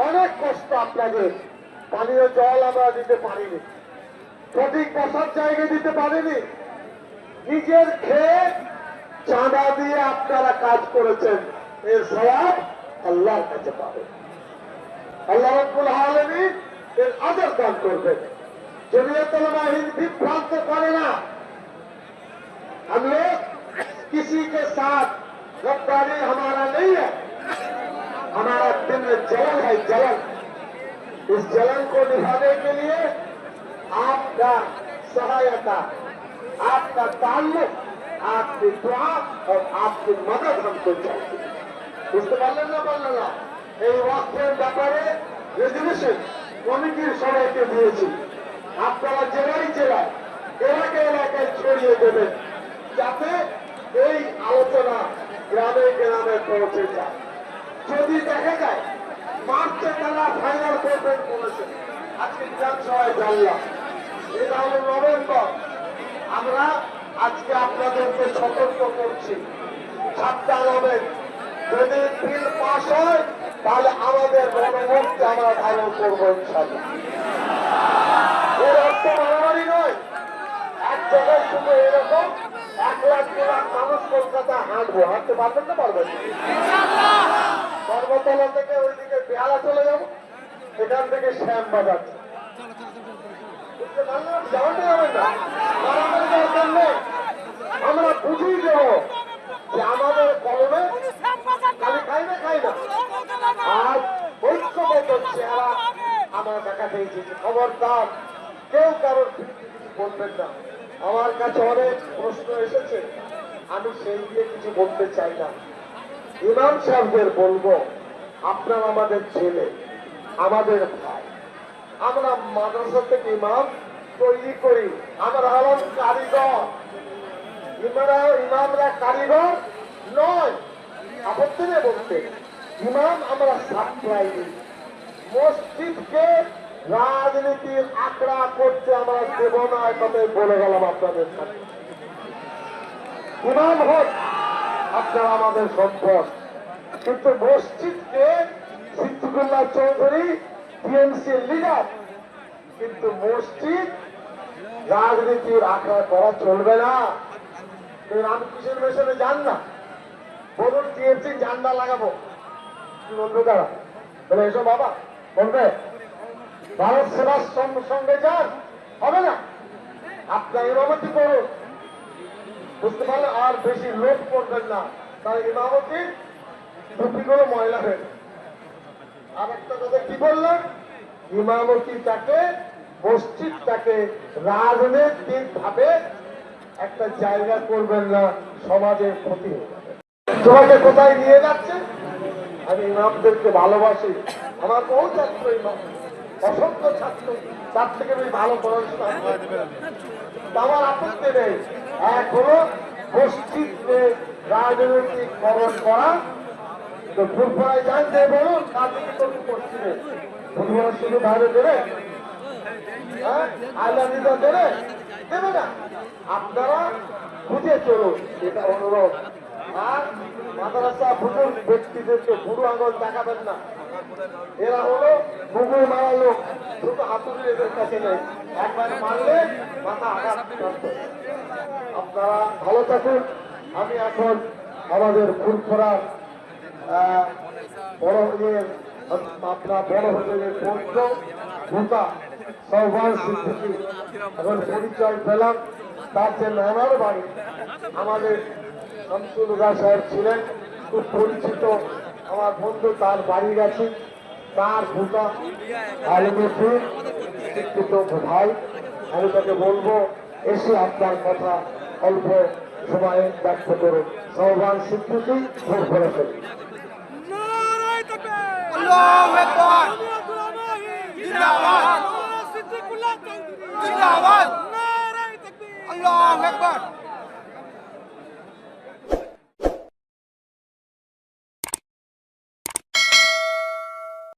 অনেক কষ্ট আপনাদের পানীয় জল আমরা দিতে পারিনি সঠিক বসার জায়গা দিতে পারিনি নিজের খেয়ে চাঁদা দিয়ে আপনারা কাজ করেছেন এর সবাব আল্লাহর কাছে পাবেন আল্লাহ রব্বুল আলমিন এর আদর দান করবেন জমিয়তুল মাহিন বিভ্রান্ত করে না हम लोग किसी के साथ गद्दारी हमारा नहीं है हमारा दिल में जलन है जलन इस जलन को निभाने के लिए आपका सहायता आपका ताल्लुक आपकी दुआ और आपकी मदद हमको चाहिए বুঝতে পারলেন না পারলেন না এই ওয়াক্ফের ব্যাপারে রেজলিউশন কমিটির সবাইকে দিয়েছি আপনারা জেলায় জেলায় এলাকায় এলাকায় ছড়িয়ে দেবেন যাতে এই আলোচনা গ্রামে গ্রামে পৌঁছে যায় যদি দেখা যায় মার্চে তারা ফাইনাল করবেন বলেছে। আজকে বিধানসভায় জানলাম। এটা হলো নভেম্বর। আমরা আজকে আপনাদেরকে সতর্ক করছি। সাতটা নভেম্বর যদি বিল পাস হয়, তাহলে আমাদের গণভোটকে আমরা ধারণ করব ইনশাল্লাহ নয়। এক জায়গায় শুধু এরকম এক লাখ মানুষ কলকাতা হাঁটবো। হাঁটতে পারবেন না পারবেন না? সর্বতলা থেকে ওইদিকে বেহালা চলে যাব, এখান থেকে শ্যাম বাজার। আমরা বুঝিয়ে দেবো যে আমাদের কলমে খালি খাই না খাই না। আর ঐক্যবদ্ধ চেহারা আমার দেখা পেয়েছি খবরদার। কেউ কারোর কিছু বলবেন না। আমার কাছে অনেক প্রশ্ন এসেছে। আমি সেই দিয়ে কিছু বলতে চাই না। ইমাম সাহেবদের বলব, আপনার আমাদের ছেলে, আমাদের ভাই। আমরা মাদ্রাসা থেকে ইমাম তৈরি করি, আমরা হলাম কারিগর। ইমারা ইমামরা কারিগর নয় আপত্তি নেই বলতে। ইমাম আমরা সাপ্লাই মসজিদকে রাজনীতির আঁকড়া করতে আমরা দেব না কথাই বলে গেলাম আপনাদের সাথে ইমাম হোক, আপনারা আমাদের সম্পদ। কিন্তু মসজিদকে সিদ্দিকুল্লাহ চৌধুরী টিএমসি লিডার কিন্তু মসজিদ রাজনীতির আঁকড়া করা চলবে না। রামকৃষ্ণ মিশনে যান না। বলুন টিএমসি ঝান্ডা লাগাবো। বলে, এসো বাবা, বলবে, ভারত সেবার সঙ্গে সঙ্গে যান, হবে না? আপনার ইমামতি করুন। বুঝতে পারলে আর বেশি লোক করবেন না। তার ইমামতি টুপিগুলো ময়লা হয়ে। আর একটা কথা কি বললেন ইমামতিটাকে, মসজিদটাকে রাজনৈতিক ভাবে একটা জায়গা করবেন না, সমাজের ক্ষতি। তোমাকে কোথায় নিয়ে যাচ্ছে? আমি ইমামদেরকে ভালোবাসি। আমার বহু ছাত্র ইমাম, অসংখ্য ছাত্র, তার থেকে আমি ভালো পড়াশোনা আমার আপত্তি নেই। এক হলো রাজনৈতিক করণ করা তো বলুন ফুটবলের শুধু হ্যাঁ? দেবে? না। আপনারা বুঝে চলুন এটা অনুরোধ। আর মাদ্রাসা বুজুর্গ ব্যক্তিদেরকে বুড়ো আঙুল দেখাবেন না। এরা হলো মুগুর মারা লোক। শুধু হাতুড়ি এদের কাছে নেই। একবার মারলে মাথা আঘাত আপনারা ভালো থাকুন। আমি এখন আমাদের আহ, বড় আপনার বড় পরিচয় পেলাম তার বাড়ি আমাদের সাহেব ছিলেন খুব পরিচিত আমার বন্ধু তার বাড়ি গেছে তার ভূতা শিক্ষিত ভাই আমি তাকে বলব এসে আপনার কথা অল্প সময়ে ব্যক্ত করুন সৌভান সিদ্দিকি ভোট করে আল্লাহু আকবার জিন্দাবাদ। জিন্দাবাদ। নারায় তাকবীর। আল্লাহু আকবার।